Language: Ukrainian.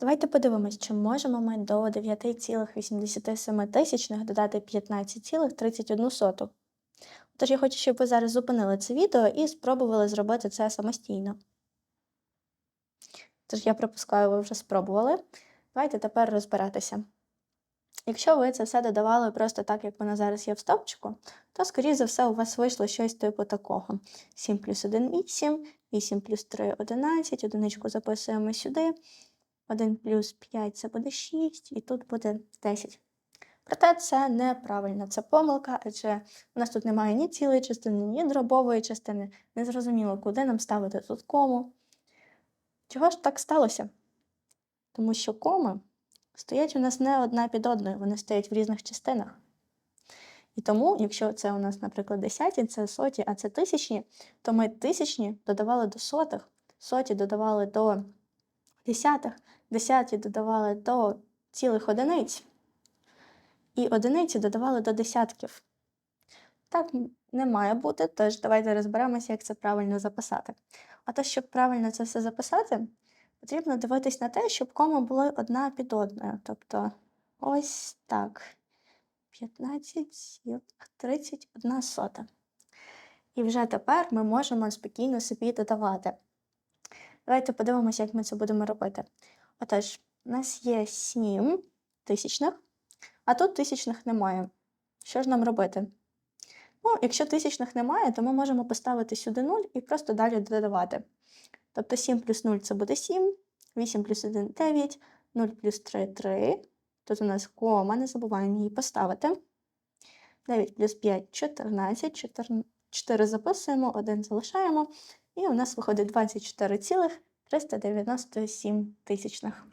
Давайте подивимось, чи можемо ми до 9,87 тисячних додати 15,31. Тож я хочу, щоб ви зараз зупинили це відео і спробували зробити це самостійно. Тож я припускаю, ви вже спробували. Давайте тепер розбиратися. Якщо ви це все додавали просто так, як воно зараз є в стопчику, то, скоріш за все, у вас вийшло щось типу такого: 7 плюс 1 8, 8 плюс 3 11, одиничку записуємо сюди. 1 плюс 5 це буде 6, і тут буде 10. Проте це неправильно, це помилка, адже у нас тут немає ні цілої частини, ні дробової частини. Незрозуміло, куди нам ставити тут кому. Чого ж так сталося? Тому що коми стоять у нас не одна під одною, вони стоять в різних частинах. І тому, якщо це у нас, наприклад, десяті, це соті, а це тисячні, то ми тисячні додавали до сотих, соті додавали до десятих, десяті додавали до цілих одиниць, і одиниці додавали до десятків. Так не має бути, тож давайте розберемося, як це правильно записати. А то, щоб правильно це все записати, потрібно дивитись на те, щоб кома були одна під одною. Тобто ось так. 15,31 сота. І вже тепер ми можемо спокійно собі додавати. Давайте подивимося, як ми це будемо робити. Отож, у нас є 7 тисячних, а тут тисячних немає. Що ж нам робити? Ну, якщо тисячних немає, то ми можемо поставити сюди 0 і просто далі додавати. Тобто 7 плюс 0 це буде 7, 8 плюс 1 9, 0 плюс 3 3. Тут у нас кома, не забуваємо її поставити. 9 плюс 5 14, 4, 4 записуємо, 1 залишаємо. І у нас виходить 24,397 тисячних.